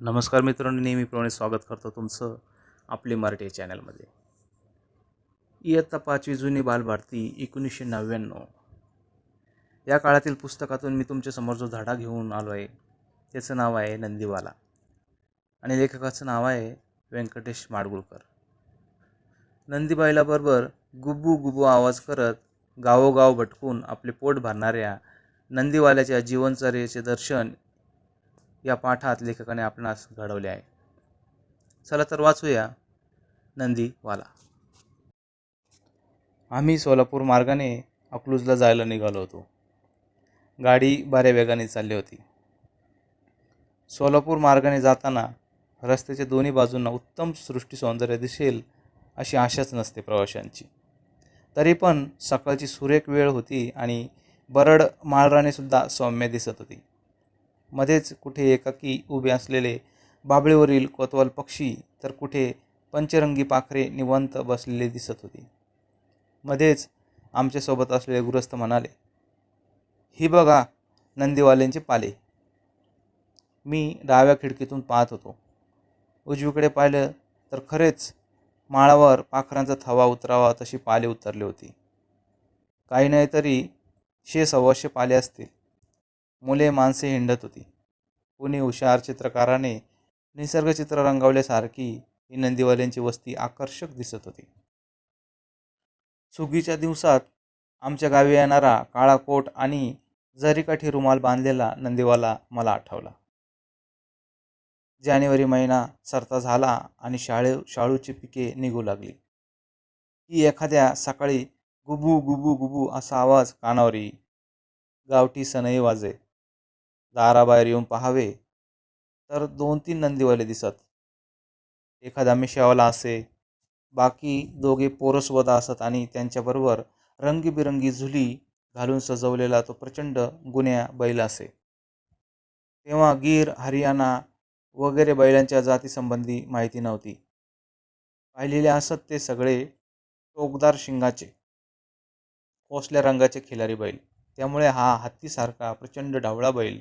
नमस्कार मित्रांनो नेहमीप्रमाणे स्वागत करतो तुमचं आपले मराठी या चॅनलमध्ये. इयत्ता पाचवी जुनी बालभारती एकोणीसशे नव्याण्णव. या काळातील पुस्तकातून मी तुमच्यासमोर जो धडा घेऊन आलो आहे त्याचं नाव आहे नंदीवाला. आणि लेखकाचं नाव आहे व्यंकटेश माडगुळकर. नंदीबाईलाबरोबर गुब्बू गुब्बू आवाज करत गावोगाव भटकून आपले पोट भरणाऱ्या नंदीवाल्याच्या जीवनचर्येचे दर्शन या पाठात लेखकाने आपणास घडवले आहे. चला तर वाचूया नंदीवाला आम्ही सोलापूर मार्गाने अकलूजला जायला निघालो होतो. गाडी बऱ्या वेगाने चालली होती. सोलापूर मार्गाने जाताना रस्त्याच्या दोन्ही बाजूंना उत्तम सृष्टी सौंदर्य दिसेल अशी आशाच नसते प्रवाशांची. तरी पण सकाळची सुरेख वेळ होती आणि बरड माळरानेसुद्धा सौम्य दिसत होती. मध्येच कुठे एकाकी उभे असलेले बाबळीवरील कोतवाल पक्षी तर कुठे पंचरंगी पाखरे निवंत बसलेले दिसत होती. मध्येच आमच्यासोबत असलेले गृहस्थ म्हणाले ही बघा नंदीवाल्यांचे पाले. मी डाव्या खिडकीतून पाहत होतो. उजवीकडे पाहिलं तर खरेच माळावर पाखरांचा थवा उतरावा तशी पाले उतरली होती. काही नाही तरी शे सव्वाशे पाले असतील. मुले माणसे हिंडत होती. कुणी हुशार चित्रकाराने निसर्गचित्र रंगवल्यासारखी ही नंदीवाल्यांची वस्ती आकर्षक दिसत होती. सुगीच्या दिवसात आमच्या गावी येणारा काळा कोट आणि जरीकाठी रुमाल बांधलेला नंदीवाला मला आठवला. जानेवारी महिना सरता झाला आणि शाळे शाळूची पिके निघू लागली. ती एखाद्या सकाळी गुबू गुबू गुबू असा आवाज कानावर येई गावठी सनई वाजे दाराबाहेर येऊन पाहावे. तर दोन तीन नंदीवाले दिसत. एखादा मिशावाला असे. बाकी दोघे पोरसवदा असत आणि त्यांच्याबरोबर रंगीबिरंगी झुली घालून सजवलेला तो प्रचंड गुन्ह्या बैल असे. तेव्हा गीर हरियाणा वगैरे बैलांच्या जातीसंबंधी माहिती नव्हती. पाहिलेले असत ते सगळे टोकदार शिंगाचे कोसल्या रंगाचे खिलारी बैल. त्यामुळे हा हत्तीसारखा प्रचंड डावळा बैल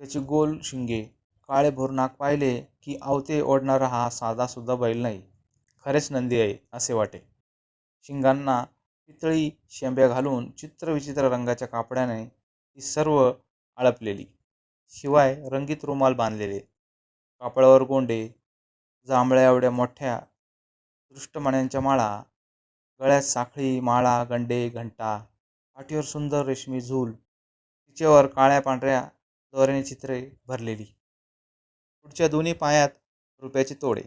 त्याची गोल शिंगे. काळेभोर नाक पाहिले की आवते ओढणारा हा साधासुद्धा बैल नाही. खरेच नंदी आहे असे वाटे. शिंगांना पितळी शेंब्या घालून चित्रविचित्र रंगाच्या कापड्याने ती सर्व आळपलेली. शिवाय रंगीत रुमाल बांधलेले. कापडावर गोंडे जांभळ्या एवढ्या मोठ्या दृष्टमण्यांच्या माळा गळ्यात साखळी माळा गंडे घंटा पाठीवर सुंदर रेशमी झूल तिच्यावर काळ्या पांढऱ्या दोऱ्याने चित्रे भरलेली. पुढच्या दोन्ही पायात रुपयाचे तोडे.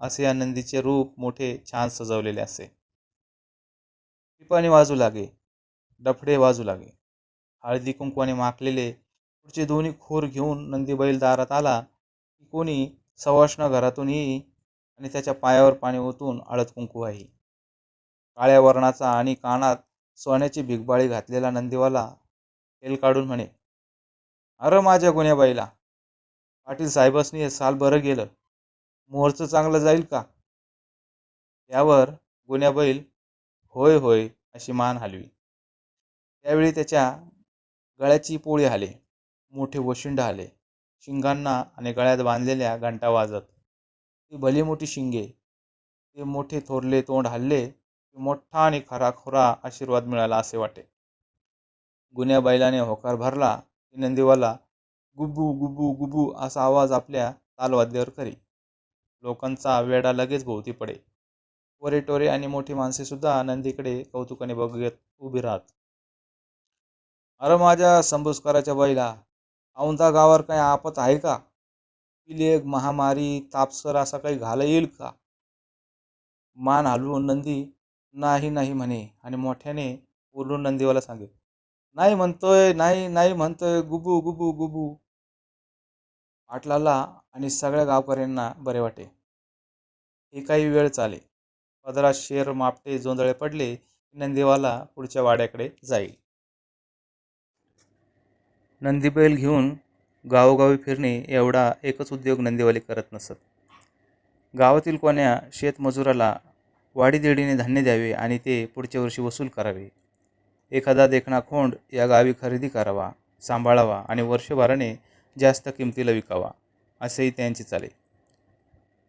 असे या नंदीचे रूप मोठे छान सजवलेले असे. पिपाणी वाजू लागे. डफडे वाजू लागे. हळदी कुंकवाने माखलेले पुढचे दोन्ही खोर घेऊन नंदी बैल दारात आला की कोणी सवाष्ण घरातून येई आणि त्याच्या पायावर पाणी ओतून हळद कुंकू आहे. काळ्या वर्णाचा आणि कानात सोन्याची भिगबाळी घातलेला नंदीवाला तेल काढून म्हणे अरे माझ्या गुन्ह्याबाईला पाटील साहेबासनी हे साल बरं गेलं. मोहरचं चांगलं जाईल का? त्यावर गुन्ह्याबाईल होय होय अशी मान हलवी. त्यावेळी त्याच्या गळ्याची पोळी आले मोठे वशिंड आले शिंगांना आणि गळ्यात बांधलेल्या घंटा वाजत. ती भली मोठी शिंगे. ते मोठे थोरले तोंड हल्ले मोठा आणि खराखुरा आशीर्वाद मिळाला असे वाटे. गुन्ह्या बैलाने होकार भरला. नंदीवाला गुबू गुबू गुबू असा आवाज आपल्या तालवाद्यावर करी. लोकांचा वेडा लगेच भोवती पडे. वरेटोरे आणि मोठी माणसे सुद्धा नंदीकडे कौतुकाने बघत उभी राहत. अरे माझ्या संभुस्काराच्या बैला औंधा गावावर काही आपत आहे का? पिलेग महामारी तापसर असा काही घाला येईल का? मान हलवून नंदी नाही नाही म्हणे आणि मोठ्याने उरलून नंदीवाला सांगे नाही म्हणतोय नाही नाही म्हणतोय गुबू गुबू गुबू. पाटलाला आणि सगळ्या गावकऱ्यांना बरे वाटे. हे काही वेळ चाले. पदरात शेर मापटे जोंधळे पडले नंदीवाला पुढच्या वाड्याकडे जाईल. नंदीबैल घेऊन गावोगावी फिरणे एवढा एकच उद्योग नंदीवाले करत नसत. गावातील कोण्या शेतमजुराला वाडीदेडीने धान्य द्यावे आणि ते पुढच्या वर्षी वसूल करावे. एखादा देखणा खोंड या गावी खरेदी करावा सांभाळावा आणि वर्षभराने जास्त किमतीला विकावा असेही त्यांचे चाले.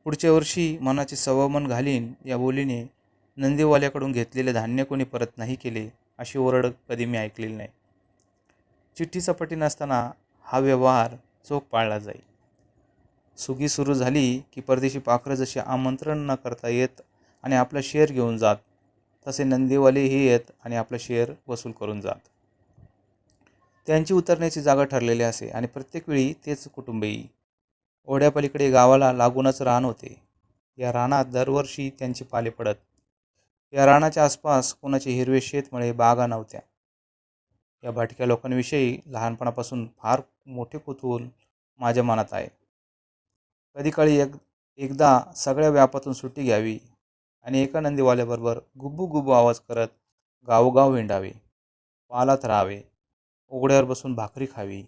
पुढच्या वर्षी मनाचे सवमन घालीन या बोलीने नंदीवाल्याकडून घेतलेले धान्य कोणी परत नाही केले अशी ओरड कधी मी ऐकलेली नाही. चिठ्ठी चपाटी नसताना हा व्यवहार चोख पाळला जाई. सुगी सुरू झाली की परदेशी पाखरं जशी आमंत्रण न करता येत आणि आपलं शेअर घेऊन जात तसे नंदीवालेही येत आणि आपलं शेअर वसूल करून जात. त्यांची उतरण्याची जागा ठरलेली असे आणि प्रत्येक वेळी तेच कुटुंबही ओढ्यापलीकडे गावाला लागूनच रान होते. या रानात दरवर्षी त्यांची पाले पडत. या रानाच्या आसपास कोणाचे हिरवे शेतमळे बागा नव्हत्या. या भाटक्या लोकांविषयी लहानपणापासून फार मोठे कुतूहल माझ्या मनात आहे. कधी काळी एक एकदा सगळ्या व्यापातून सुट्टी घ्यावी. आणि एका नंदीवाल्याबरोबर गुब्बू गुब्बू आवाज करत गावोगाव हिंडावे पालात राहावे उघड्यावर बसून भाकरी खावी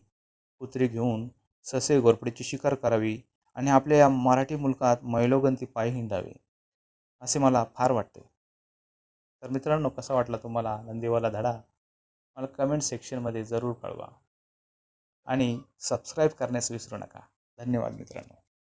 कुत्री घेऊन ससे गोरपडीची शिकार करावी आणि आपल्या या मराठी मुलकात मैलोगंती पायी हिंडावे असे मला फार वाटते. तर मित्रांनो कसा वाटला तुम्हाला नंदीवाला धडा? मला कमेंट सेक्शनमध्ये जरूर कळवा. आणि सबस्क्राईब करण्यास विसरू नका. धन्यवाद मित्रांनो.